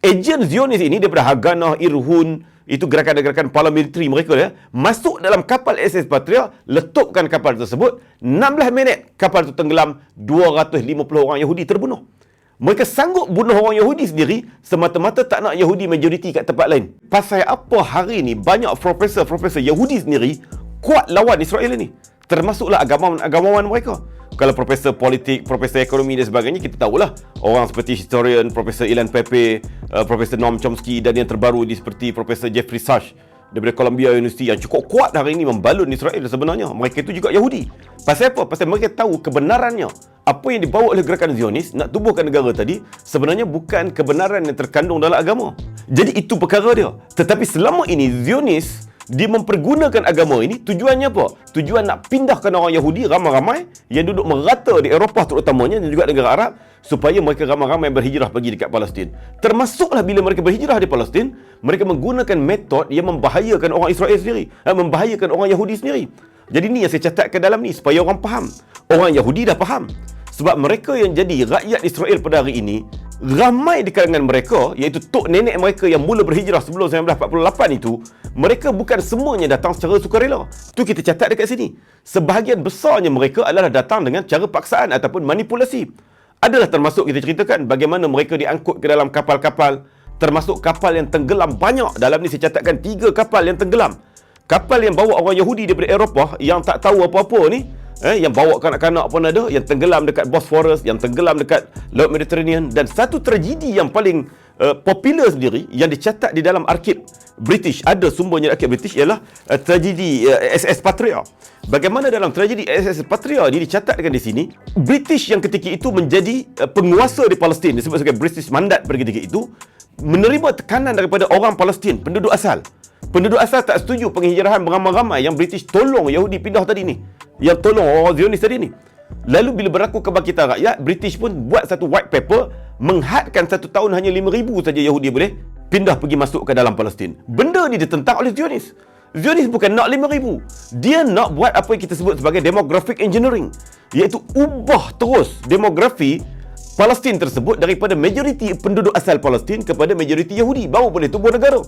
Ejen Zionis ini daripada Haganah, Irhun, itu gerakan-gerakan paramiliteri mereka ya, masuk dalam kapal SS Patria, letupkan kapal tersebut, 16 minit kapal itu tenggelam, 250 orang Yahudi terbunuh. Mereka sanggup bunuh orang Yahudi sendiri semata-mata tak nak Yahudi majoriti kat tempat lain. Pasal apa hari ni banyak profesor-profesor Yahudi sendiri kuat lawan Israel ini? Termasuklah agamawan-agamawan mereka. Kalau profesor politik, profesor ekonomi dan sebagainya, kita tahulah orang seperti historian, Profesor Ilan Pepe, uh, Profesor Noam Chomsky dan yang terbaru di seperti Profesor Jeffrey Sachs daripada Columbia University yang cukup kuat hari ini membalun Israel sebenarnya. Mereka itu juga Yahudi. Pasal apa? Pasal mereka tahu kebenarannya. Apa yang dibawa oleh gerakan Zionis nak tubuhkan negara tadi sebenarnya bukan kebenaran yang terkandung dalam agama. Jadi itu perkara dia. Tetapi selama ini Zionis dia mempergunakan agama ini tujuannya apa? Tujuan nak pindahkan orang Yahudi ramai-ramai yang duduk merata di Eropah terutamanya dan juga negara Arab supaya mereka ramai-ramai berhijrah pergi dekat Palestin. Termasuklah bila mereka berhijrah di Palestin, mereka menggunakan metod yang membahayakan orang Israel sendiri, eh, membahayakan orang Yahudi sendiri. Jadi ni yang saya catatkan dalam ni supaya orang faham. Orang Yahudi dah faham. Sebab mereka yang jadi rakyat Israel pada hari ini ramai di kalangan mereka iaitu tok nenek mereka yang mula berhijrah sebelum 1948 itu mereka bukan semuanya datang secara sukarela. Tu kita catat dekat sini. Sebahagian besarnya mereka adalah datang dengan cara paksaan ataupun manipulasi. Adalah termasuk kita ceritakan bagaimana mereka diangkut ke dalam kapal-kapal termasuk kapal yang tenggelam banyak. Dalam ni saya catatkan tiga kapal yang tenggelam kapal yang bawa orang Yahudi daripada Eropah yang tak tahu apa-apa ni eh, yang bawa kanak-kanak pun ada yang tenggelam dekat Bosphorus yang tenggelam dekat Laut Mediterranean dan satu tragedi yang paling uh, popular sendiri yang dicatat di dalam arkib British ada sumbernya arkib British ialah uh, tragedi uh, SS Patria. Bagaimana dalam tragedi SS Patria ini dicatatkan di sini British yang ketika itu menjadi uh, penguasa di Palestin disebut sebagai British Mandat pada ketika itu menerima tekanan daripada orang Palestin penduduk asal penduduk asal tak setuju penghijrahan beramai-ramai yang British tolong Yahudi pindah tadi ni. Yang tolong orang Zionis tadi ni. Lalu bila berlaku kebangkitan rakyat, British pun buat satu white paper menghadkan satu tahun hanya 5,000 saja Yahudi boleh pindah pergi masuk ke dalam Palestin. Benda ni ditentang oleh Zionis. Zionis bukan nak 5,000. Dia nak buat apa yang kita sebut sebagai demographic engineering. Iaitu ubah terus demografi Palestin tersebut daripada majoriti penduduk asal Palestin kepada majoriti Yahudi. Baru boleh tubuh negara.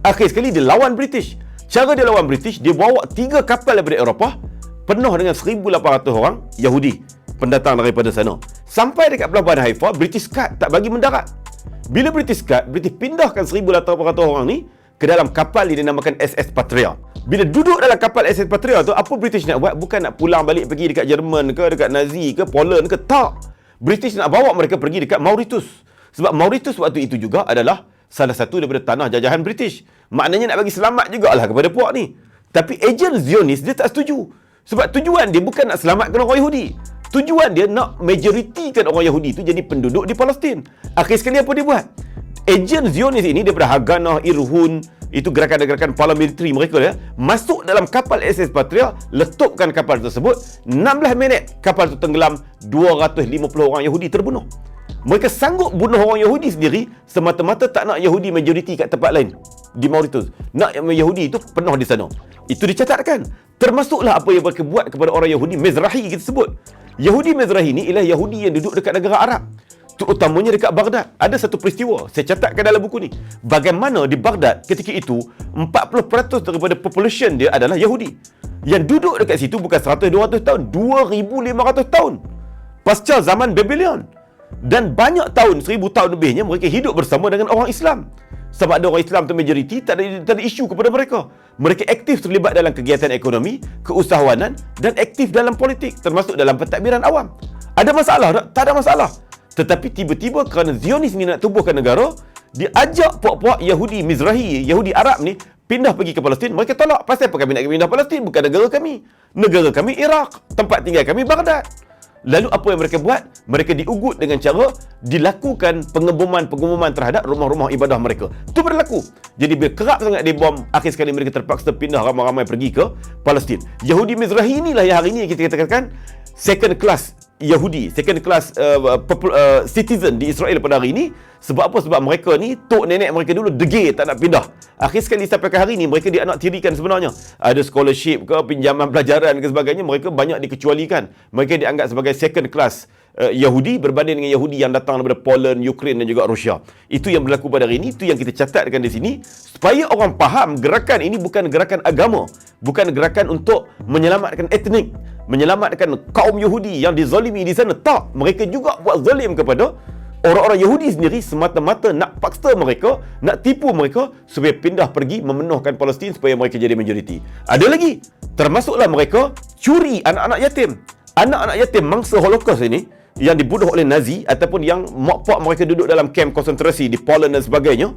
Akhir sekali dia lawan British. Cara dia lawan British, dia bawa tiga kapal daripada Eropah penuh dengan 1,800 orang Yahudi pendatang daripada sana. Sampai dekat pelabuhan Haifa, British cut tak bagi mendarat. Bila British cut, British pindahkan 1,800 orang ni ke dalam kapal yang dinamakan SS Patria. Bila duduk dalam kapal SS Patria tu, apa British nak buat? Bukan nak pulang balik pergi dekat Jerman ke, dekat Nazi ke, Poland ke, tak. British nak bawa mereka pergi dekat Mauritius. Sebab Mauritius waktu itu juga adalah salah satu daripada tanah jajahan British. Maknanya nak bagi selamat jugalah kepada puak ni. Tapi ejen Zionis dia tak setuju. Sebab tujuan dia bukan nak selamatkan orang Yahudi. Tujuan dia nak majoritikan orang Yahudi itu jadi penduduk di Palestin. Akhir sekali apa dia buat? Ejen Zionis ini daripada Haganah, Irhun, itu gerakan-gerakan paramiliteri mereka ya, masuk dalam kapal SS Patria, letupkan kapal tersebut, 16 minit kapal itu tenggelam, 250 orang Yahudi terbunuh. Mereka sanggup bunuh orang Yahudi sendiri semata-mata tak nak Yahudi majoriti kat tempat lain di Mauritius. Nak Yahudi itu penuh di sana. Itu dicatatkan. Termasuklah apa yang mereka buat kepada orang Yahudi Mezrahi kita sebut. Yahudi Mezrahi ni ialah Yahudi yang duduk dekat negara Arab. Terutamanya dekat Baghdad. Ada satu peristiwa, saya catatkan dalam buku ni. Bagaimana di Baghdad ketika itu 40% daripada population dia adalah Yahudi. Yang duduk dekat situ bukan 100-200 tahun, 2500 tahun. Pasca zaman Babylon dan banyak tahun, seribu tahun lebihnya mereka hidup bersama dengan orang Islam. Sebab ada orang Islam tu majoriti, tak ada, tak ada isu kepada mereka. Mereka aktif terlibat dalam kegiatan ekonomi, keusahawanan dan aktif dalam politik, termasuk dalam pentadbiran awam. Ada masalah tak? Tak ada masalah. Tetapi tiba-tiba kerana Zionis ni nak tubuhkan negara, dia ajak puak-puak Yahudi Mizrahi, Yahudi Arab ni pindah pergi ke Palestin. Mereka tolak. Pasal apa kami nak pindah Palestin? Bukan negara kami. Negara kami Iraq. Tempat tinggal kami Baghdad. Lalu apa yang mereka buat? Mereka diugut dengan cara dilakukan pengeboman-pengeboman terhadap rumah-rumah ibadah mereka. Itu berlaku. Jadi bila kerap sangat dibom, akhir sekali mereka terpaksa pindah ramai-ramai pergi ke Palestin. Yahudi Mizrahi inilah yang hari ini kita katakan second class Yahudi, second class uh, uh, citizen di Israel pada hari ini. Sebab apa? Sebab mereka ni, tok nenek mereka dulu degil tak nak pindah. Akhir sekali sampai ke hari ini, mereka dianak tirikan sebenarnya. Ada scholarship ke, pinjaman pelajaran ke sebagainya, mereka banyak dikecualikan. Mereka dianggap sebagai second class uh, Yahudi berbanding dengan Yahudi yang datang daripada Poland, Ukraine dan juga Rusia. Itu yang berlaku pada hari ini, itu yang kita catatkan di sini supaya orang faham gerakan ini bukan gerakan agama, bukan gerakan untuk menyelamatkan etnik, menyelamatkan kaum Yahudi yang dizalimi di sana. Tak, mereka juga buat zalim kepada Orang-orang Yahudi sendiri semata-mata nak paksa mereka, nak tipu mereka supaya pindah pergi memenuhkan Palestin supaya mereka jadi majoriti. Ada lagi, termasuklah mereka curi anak-anak yatim. Anak-anak yatim mangsa Holocaust ini yang dibunuh oleh Nazi ataupun yang mak pak mereka duduk dalam kem konsentrasi di Poland dan sebagainya,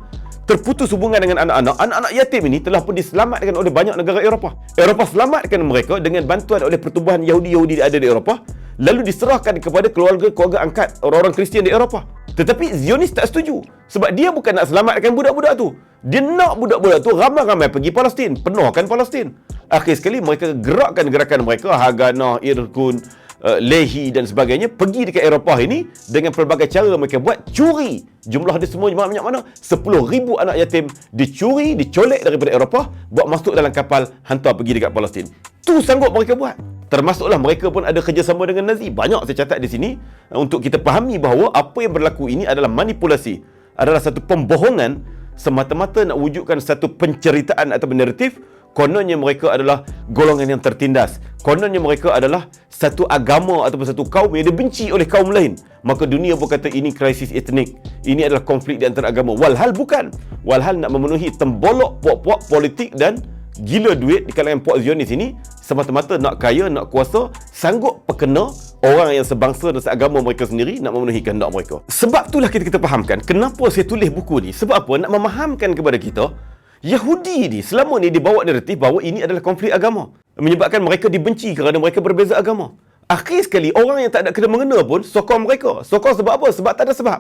terputus hubungan dengan anak-anak. Anak-anak yatim ini telah pun diselamatkan oleh banyak negara Eropah. Eropah selamatkan mereka dengan bantuan oleh pertubuhan Yahudi-Yahudi yang ada di Eropah lalu diserahkan kepada keluarga-keluarga angkat orang-orang Kristian di Eropah. Tetapi Zionis tak setuju. Sebab dia bukan nak selamatkan budak-budak tu. Dia nak budak-budak tu ramai-ramai pergi Palestin. Penuhkan Palestin. Akhir sekali mereka gerakkan gerakan mereka. Haganah, Irkun, uh, Lehi dan sebagainya. Pergi dekat Eropah ini dengan pelbagai cara mereka buat. Curi. Jumlah dia semua banyak mana? 10 ribu anak yatim dicuri, dicolek daripada Eropah. Buat masuk dalam kapal, hantar pergi dekat Palestin. Tu sanggup mereka buat. Termasuklah mereka pun ada kerjasama dengan Nazi. Banyak saya catat di sini eh, untuk kita fahami bahawa apa yang berlaku ini adalah manipulasi. Adalah satu pembohongan semata-mata nak wujudkan satu penceritaan atau naratif kononnya mereka adalah golongan yang tertindas. Kononnya mereka adalah satu agama ataupun satu kaum yang dibenci oleh kaum lain. Maka dunia pun kata ini krisis etnik. Ini adalah konflik di antara agama. Walhal bukan. Walhal nak memenuhi tembolok puak-puak politik dan gila duit di kalangan puak Zionis ini semata-mata nak kaya, nak kuasa, sanggup perkena orang yang sebangsa dan seagama mereka sendiri nak memenuhi kehendak mereka. Sebab itulah kita kita fahamkan kenapa saya tulis buku ni. Sebab apa? Nak memahamkan kepada kita Yahudi ni selama ni dibawa naratif bahawa ini adalah konflik agama. Menyebabkan mereka dibenci kerana mereka berbeza agama. Akhir sekali orang yang tak ada kena mengena pun sokong mereka. Sokong sebab apa? Sebab tak ada sebab.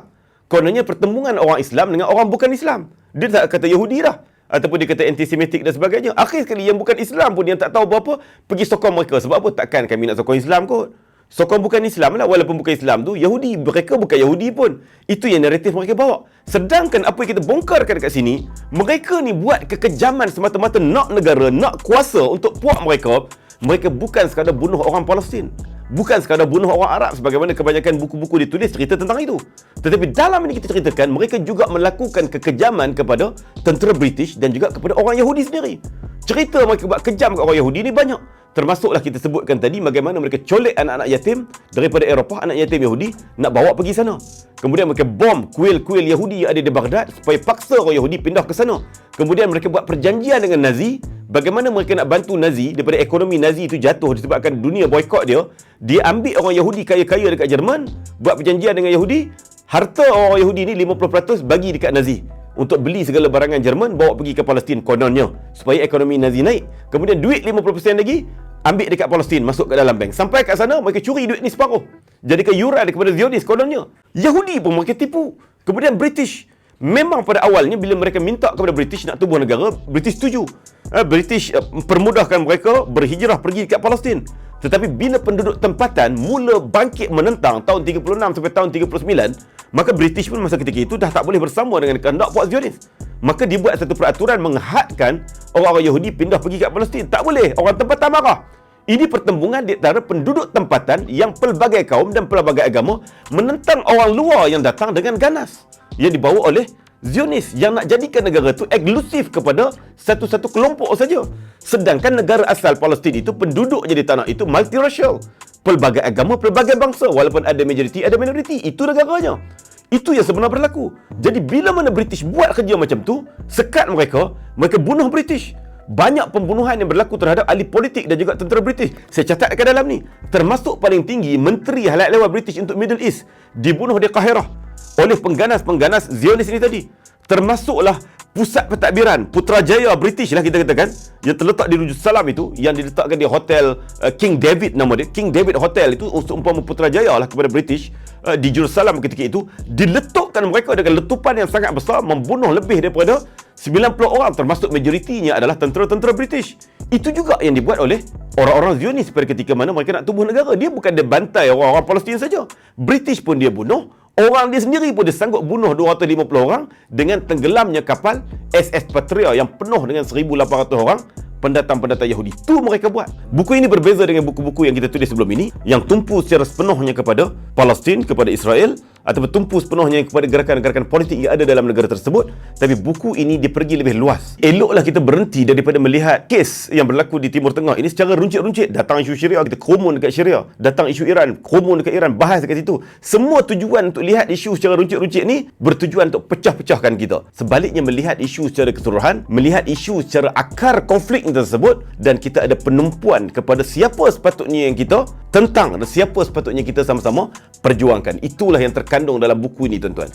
Kononnya pertemuan orang Islam dengan orang bukan Islam. Dia tak kata Yahudi dah ataupun dia kata antisemitik dan sebagainya. Akhir sekali yang bukan Islam pun yang tak tahu apa-apa pergi sokong mereka. Sebab apa? Takkan kami nak sokong Islam kot. Sokong bukan Islam lah walaupun bukan Islam tu Yahudi. Mereka bukan Yahudi pun. Itu yang naratif mereka bawa. Sedangkan apa yang kita bongkarkan dekat sini, mereka ni buat kekejaman semata-mata nak negara, nak kuasa untuk puak mereka. Mereka bukan sekadar bunuh orang Palestin bukan sekadar bunuh orang Arab sebagaimana kebanyakan buku-buku ditulis cerita tentang itu. Tetapi dalam ini kita ceritakan mereka juga melakukan kekejaman kepada tentera British dan juga kepada orang Yahudi sendiri. Cerita mereka buat kejam kepada orang Yahudi ini banyak. Termasuklah kita sebutkan tadi bagaimana mereka colek anak-anak yatim daripada Eropah, anak yatim Yahudi nak bawa pergi sana. Kemudian mereka bom kuil-kuil Yahudi yang ada di Baghdad supaya paksa orang Yahudi pindah ke sana. Kemudian mereka buat perjanjian dengan Nazi bagaimana mereka nak bantu Nazi daripada ekonomi Nazi itu jatuh disebabkan dunia boykot dia. Dia ambil orang Yahudi kaya-kaya dekat Jerman, buat perjanjian dengan Yahudi, harta orang Yahudi ni 50% bagi dekat Nazi untuk beli segala barangan Jerman bawa pergi ke Palestin kononnya supaya ekonomi Nazi naik. Kemudian duit 50% lagi ambil dekat Palestin masuk ke dalam bank. Sampai kat sana mereka curi duit ni separuh. Jadi yuran kepada Zionis kononnya. Yahudi pun mereka tipu. Kemudian British memang pada awalnya bila mereka minta kepada British nak tubuh negara, British setuju. Eh, British eh, permudahkan mereka berhijrah pergi dekat Palestin. Tetapi bila penduduk tempatan mula bangkit menentang tahun 36 sampai tahun 39, maka British pun masa ketika itu dah tak boleh bersama dengan kehendak puak Zionis. Maka dibuat satu peraturan menghadkan orang-orang Yahudi pindah pergi ke Palestin. Tak boleh. Orang tempatan marah. Ini pertembungan di antara penduduk tempatan yang pelbagai kaum dan pelbagai agama menentang orang luar yang datang dengan ganas. Yang dibawa oleh Zionis yang nak jadikan negara itu eksklusif kepada satu-satu kelompok saja. Sedangkan negara asal Palestin itu penduduk jadi tanah itu multiracial. Pelbagai agama, pelbagai bangsa. Walaupun ada majoriti, ada minoriti. Itu negaranya. Itu yang sebenar berlaku. Jadi bila mana British buat kerja macam tu, sekat mereka, mereka bunuh British. Banyak pembunuhan yang berlaku terhadap ahli politik dan juga tentera British. Saya catat dekat dalam ni. Termasuk paling tinggi Menteri Halayak Lewa British untuk Middle East dibunuh di Kahirah oleh pengganas-pengganas Zionis ini tadi. Termasuklah pusat pentadbiran Putrajaya British lah kita katakan. Yang terletak di Rujus Salam itu yang diletakkan di hotel uh, King David nama dia. King David Hotel itu umpama Putrajaya lah kepada British uh, di Jerusalem ketika itu. Diletakkan mereka dengan letupan yang sangat besar membunuh lebih daripada 90 orang termasuk majoritinya adalah tentera-tentera British. Itu juga yang dibuat oleh orang-orang Zionis pada ketika mana mereka nak tubuh negara. Dia bukan dia bantai orang-orang Palestin saja. British pun dia bunuh Orang dia sendiri pun dia sanggup bunuh 250 orang dengan tenggelamnya kapal SS Patria yang penuh dengan 1,800 orang pendatang-pendatang Yahudi. Itu mereka buat. Buku ini berbeza dengan buku-buku yang kita tulis sebelum ini yang tumpu secara sepenuhnya kepada Palestin, kepada Israel atau bertumpu sepenuhnya kepada gerakan-gerakan politik yang ada dalam negara tersebut tapi buku ini dia pergi lebih luas. Eloklah kita berhenti daripada melihat kes yang berlaku di Timur Tengah. Ini secara runcit-runcit. Datang isu Syria kita kromun dekat Syria. Datang isu Iran kromun dekat Iran. Bahas dekat situ. Semua tujuan untuk lihat isu secara runcit-runcit ni bertujuan untuk pecah-pecahkan kita. Sebaliknya melihat isu secara keseluruhan melihat isu secara akar konflik tersebut dan kita ada penumpuan kepada siapa sepatutnya yang kita tentang dan siapa sepatutnya kita sama-sama perjuangkan. Itulah yang terkandung dalam buku ini tuan-tuan